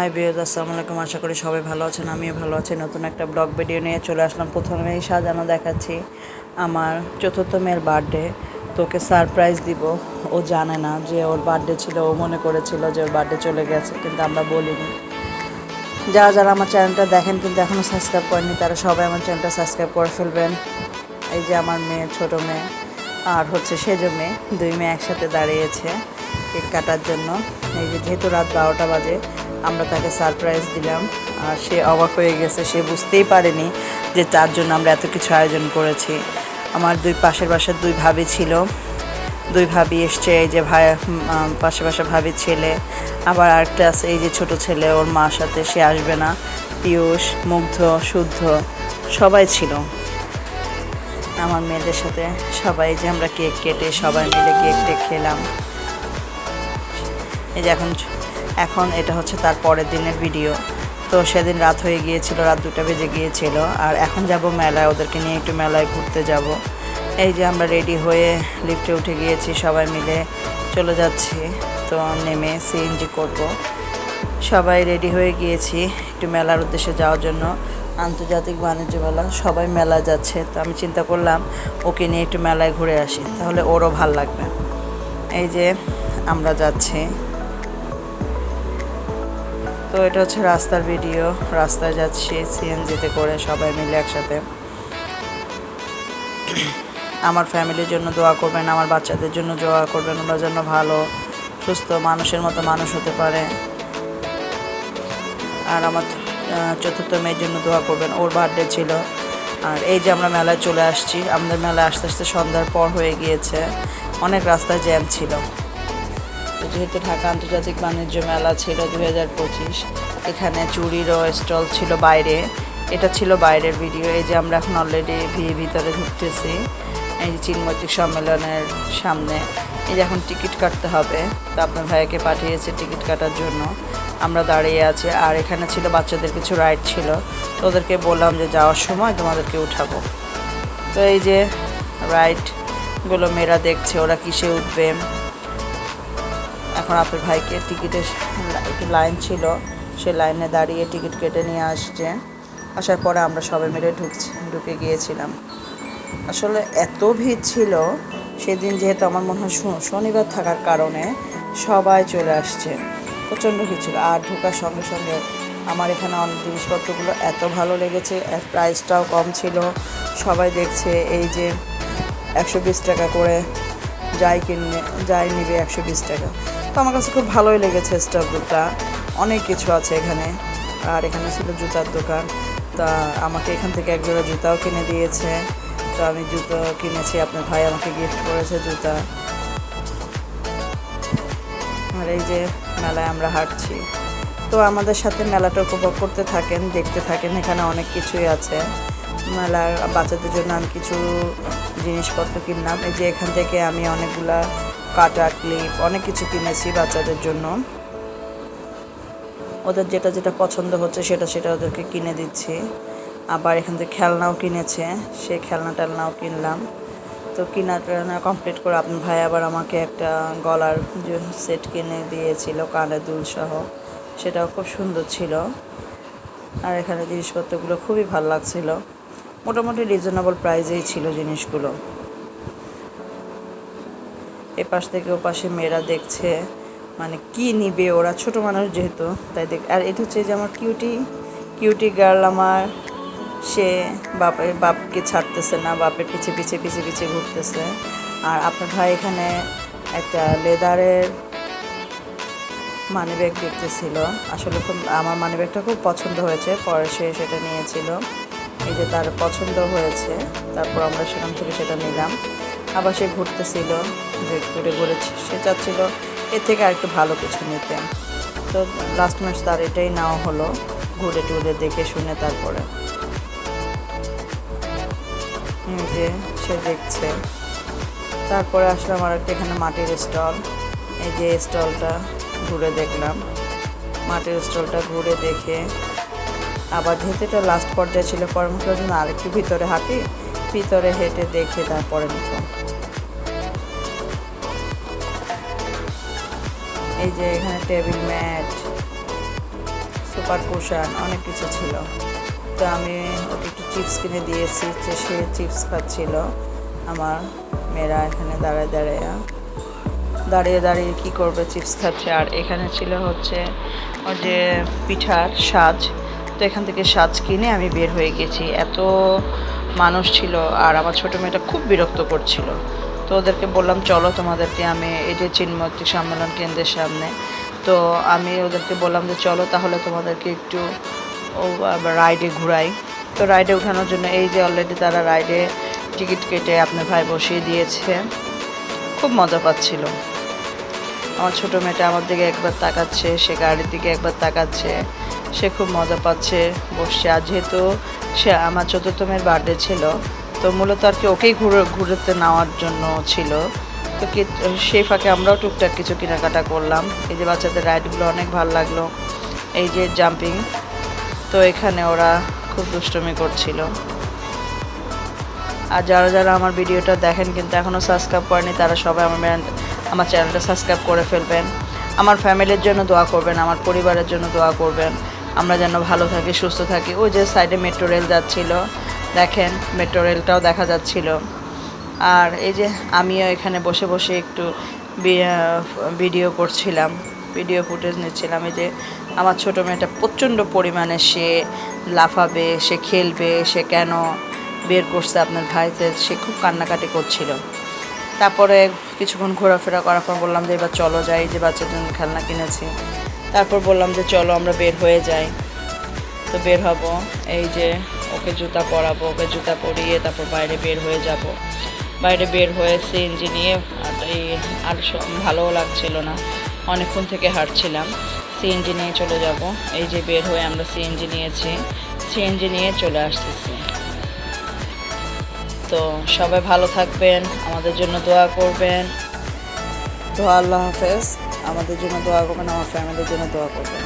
High বিয়জ আসসালামু আলাইকুম। আশা করি সবাই ভালো আছেন, আমিও ভালো আছি। নতুন একটা ব্লগ ভিডিও নিয়ে চলে আসলাম। প্রথমেই সাজানো দেখাচ্ছি আমার চতুর্থ মেয়ের বার্থডে। তোকে সারপ্রাইজ দিব। ও জানে না যে ওর বার্থডে ছিল, ও মনে করেছিল যে ওর বার্থডে চলে গেছে, কিন্তু আমরা বলিনি। যারা যারা আমার চ্যানেলটা দেখেন কিন্তু এখনও সাবস্ক্রাইব করেনি তারা সবাই আমার চ্যানেলটা সাবস্ক্রাইব করে ফেলবেন। এই যে আমার মেয়ে, ছোট মেয়ে, আর হচ্ছে সেজ মেয়ে। দুই মেয়ে একসাথে দাঁড়িয়েছে কেক কাটার জন্য। এই যে যেহেতু রাত বারোটা বাজে আমরা তাকে সারপ্রাইজ দিলাম। আর সে অবাক হয়ে গেছে, সে বুঝতেই পারেনি যে তার জন্য আমরা এত কিছু আয়োজন করেছি। আমার দুই পাশের বাসার দুই ভাবি ছিল। দুই ভাবি এসছে, এই যে ভাই পাশে পাশে ভাবির ছেলে। আবার আরেকটা আছে, এই যে ছোট ছেলে, ওর মার সাথে সে আসবে না। পিয়ুষ, মুগ্ধ, শুদ্ধ, সবাই ছিল। আমার মেয়েদের সাথে সবাই যে আমরা কেক কেটে সবাই মিলে কেক টেক খেলাম। এই যে এখন এখন এটা হচ্ছে তার পরের দিনের ভিডিও তো সেদিন রাত হয়ে গিয়েছিল, রাত দুটা বেজে গিয়েছিল। আর এখন যাব মেলায়, ওদেরকে নিয়ে একটু মেলায় ঘুরতে যাব। এই যে আমরা রেডি হয়ে লিফটে উঠে গিয়েছি সবাই মিলে। চলে যাচ্ছি, তো নেমে সিএনজি করব। সবাই রেডি হয়ে গিয়েছি একটু মেলার উদ্দেশ্যে যাওয়ার জন্য। আন্তর্জাতিক বাণিজ্য মেলা সবাই মেলা যাচ্ছে। তো আমি চিন্তা করলাম, ওকে নিয়ে একটু মেলায় ঘুরে আসি, তাহলে ওরও ভালো লাগবে। এই যে আমরা যাচ্ছি। তো এটা হচ্ছে রাস্তার ভিডিও। রাস্তায় যাচ্ছি সিএনজিতে করে সবাই মিলে একসাথে। আমার ফ্যামিলির জন্য দোয়া করবেন, আমার বাচ্চাদের জন্য দোয়া করবেন, ওরা যেন ভালো, সুস্থ, মানুষের মতো মানুষ হতে পারে। আর আমার চতুর্থ মেয়ের জন্য দোয়া করবেন, ওর বার্থডে ছিল। আর এই যে আমরা মেলায় চলে আসছি, আমাদের মেলায় আস্তে আস্তে সন্ধ্যার পর হয়ে গিয়েছে। অনেক রাস্তায় জ্যাম ছিল। যেহেতু ঢাকা আন্তর্জাতিক বাণিজ্য মেলা ছিল দুই হাজার পঁচিশ, এখানে চুরিরও স্টল ছিল বাইরে। এটা ছিল বাইরের ভিডিও এই যে আমরা এখন অলরেডি ভিতরে ঢুকতেছি, এই চিনমৈত্রিক সম্মেলনের সামনে। এই যে এখন টিকিট কাটতে হবে, তো আপনার ভাইয়াকে পাঠিয়েছে টিকিট কাটার জন্য। আমরা দাঁড়িয়ে আছি, আর এখানে ছিল বাচ্চাদের কিছু রাইড ছিল, তো ওদেরকে বললাম যে যাওয়ার সময় তোমাদেরকে উঠাবো। তো এই যে রাইডগুলো মেয়েরা দেখছে, ওরা কিসে উঠবে? এখন আপনার ভাইকে টিকিটের একটু লাইন ছিল। সে লাইনে দাঁড়িয়ে টিকিট কেটে নিয়ে আসছে। আসার পরে আমরা সবাই মিলে ঢুকছি, ঢুকে গিয়েছিলাম। আসলে এত ভিড় ছিল, সেদিন যেহেতু আমার মনে হয় শনিবার থাকার কারণে সবাই চলে আসছে। প্রচণ্ড ভিড় ছিল। আর ঢোকার সঙ্গে সঙ্গে আমার এখানে অনেক জিনিসপত্রগুলো এত ভালো লেগেছে প্রাইসটাও কম ছিল। সবাই দেখছে এই যে একশো বিশ টাকা করে যাই কিনবে যাই নিবে একশো বিশ টাকা। তো আমার কাছে খুব ভালোই লেগেছে স্টকটা অনেক কিছু আছে এখানে। আর এখানে ছিল জুতার দোকান। তা আমাকে এখান থেকে এক জোড়া জুতাও কিনে দিয়েছে। তো আমি জুতো কিনেছি, আপনার ভাই আমাকে গিফট করেছে জুতা। আর এই যে মেলায় আমরা হাঁটছি। তো আমাদের সাথে মেলাটা উপভোগ করতে থাকেন, দেখতে থাকেন, এখানে অনেক কিছুই আছে। মেলার বাচ্চাদের জন্য আমি কিছু জিনিসপত্র কিনলাম। এই যে এখান থেকে আমি অনেকগুলা কাটা ক্লিপ, অনেক কিছু কিনেছি বাচ্চাদের জন্য। ওদের যেটা যেটা পছন্দ হচ্ছে সেটা সেটা ওদেরকে কিনে দিচ্ছি। আবার এখান থেকে খেলনাও কিনেছে, সেই খেলনা টেলনাও কিনলাম। তো কিনা টেলনা কমপ্লিট করে আপনার ভাই আবার আমাকে একটা গলার সেট কিনে দিয়েছিল কানের দুলসহ সেটাও খুব সুন্দর ছিল। আর এখানে জিনিসপত্রগুলো খুবই ভালো লাগছিল। মোটামুটি রিজনেবল প্রাইজেই ছিল জিনিসগুলো। এ পাশ থেকে ও পাশে মেয়েরা দেখছে মানে কি নিবে ওরা, ছোট মানুষ যেহেতু, তাই দেখ আর এটা হচ্ছে যে আমার কিউটি কিউটি গার্ল আমার, সে বাপের, বাপকে ছাড়তেছে না, বাপের পিছে পিছে পিছে পিছে ঘুরতেছে। আর আপনার ভাই এখানে একটা লেদারের মানি ব্যাগ দেখতেছিল। আসলে খুব আমার মানি ব্যাগটা খুব পছন্দ হয়েছে, পরে সে সেটা নিয়েছিল। যে তার পছন্দ হয়েছে, তারপর আমরা সেখান থেকে সেটা নিলাম। আবার সে ঘুরতেছিল, যে ঘুরে ঘুরে সে চাচ্ছিল এর থেকে আরেকটু ভালো কিছু নিতে। তো লাস্ট ম্যাচ তার এটাই নেওয়া হলো, ঘুরে টুরে দেখে শুনে তারপরে। যে সে দেখছে। তারপরে আসলাম আর একটা এখানে মাটির স্টল। এই যে স্টলটা ঘুরে দেখলাম। মাটির স্টলটা ঘুরে দেখে আবার যেহেতু এটা লাস্ট পর্যায়ে ছিল পরামর্শের জন্য আরেকটু ভিতরে হাঁটি ভিতরে হেঁটে দেখে তারপরে নিত এই যে এখানে টেবিল ম্যাট সুপার পোষণ অনেক কিছু ছিল। তো আমি ওকে একটু চিপস কিনে দিয়েছি, যে সে চিপস খাচ্ছিল। আমার মেয়েরা এখানে দাঁড়ায় দাঁড়ায়, দাঁড়িয়ে দাঁড়িয়ে কি করবে চিপস খাচ্ছে। আর এখানে ছিল হচ্ছে ওই যে পিঠার সাজ। তো এখান থেকে সাজ কিনে আমি বের হয়ে গেছি। এত মানুষ ছিল আর আমার ছোটো মেয়েটা খুব বিরক্ত করছিল। তো ওদেরকে বললাম, চলো তোমাদেরকে আমি এই যে চিন্ময়ী সম্মেলন কেন্দ্রের সামনে। তো আমি ওদেরকে বললাম যে, চলো তাহলে তোমাদেরকে একটু রাইডে ঘুরাই। তো রাইডে ওঠানোর জন্য এই যে অলরেডি তারা রাইডে টিকিট কেটে আপনার ভাই বসিয়ে দিয়েছে। খুব মজা পাচ্ছিল। আমার ছোটো মেয়েটা আমার দিকে একবার তাকাচ্ছে, সে গাড়ির দিকে একবার তাকাচ্ছে। সে খুব মজা পাচ্ছে, বসছে। আর যেহেতু সে আমার চতুর্থ মেয়ের বার্থডে ছিল, তো মূলত আর কি ওকেই ঘুরে, ঘুরতে নেওয়ার জন্য ছিল। তো সেই ফাঁকে আমরাও টুকটাক কিছু কেনাকাটা করলাম। এই যে বাচ্চাদের রাইডগুলো অনেক ভালো লাগল, এই যে জাম্পিং তো এখানে ওরা খুব দুষ্টমি করছিল। আর যারা যারা আমার ভিডিওটা দেখেন কিন্তু এখনও সাবস্ক্রাইব করেনি, তারা সবাই আমার আমার চ্যানেলটা সাবস্ক্রাইব করে ফেলবেন। আমার ফ্যামিলির জন্য দোয়া করবেন, আমার পরিবারের জন্য দোয়া করবেন। আমরা যেন ভালো থাকি, সুস্থ থাকি। ওই যে সাইডে মেট্রো রেল যাচ্ছিল, দেখেন মেট্রো রেলটাও দেখা যাচ্ছিল। আর এই যে আমিও এখানে বসে বসে একটু ভিডিও করছিলাম ভিডিও ফুটেজ নিচ্ছিলাম। এই যে আমার ছোটো মেয়েটা প্রচণ্ড পরিমাণে সে লাফাবে, সে খেলবে, সে কেন বের করছে আপনার ভাইতে, সে খুব কান্নাকাটি করছিল। তারপরে কিছুক্ষণ ঘোরাফেরা করার পর বললাম যে, এবার চলো যাই যে বাচ্চার জন্য খেলনা কিনেছি। তারপর বললাম যে চলো আমরা বের হয়ে যাই। তো বের হব, এই যে ওকে জুতা পরাবো, ওকে জুতা পরিয়ে তারপর বাইরে বের হয়ে যাব। বাইরে বের হয়ে সিএনজি নিয়ে আর ভালোও লাগছিল না। অনেকক্ষণ থেকে হাঁটছিলাম। সিএনজি নিয়ে চলে যাব। এই যে বের হয়ে আমরা সিএনজি নিয়েছি। সিএনজি নিয়ে চলে আসতেছি। তো সবাই ভালো থাকবেন, আমাদের জন্য দোয়া করবেন। তো আল্লাহ হাফেজ। আমাদের জন্য দোয়া করবেন আমার ফ্যামিলির জন্য দোয়া করবেন।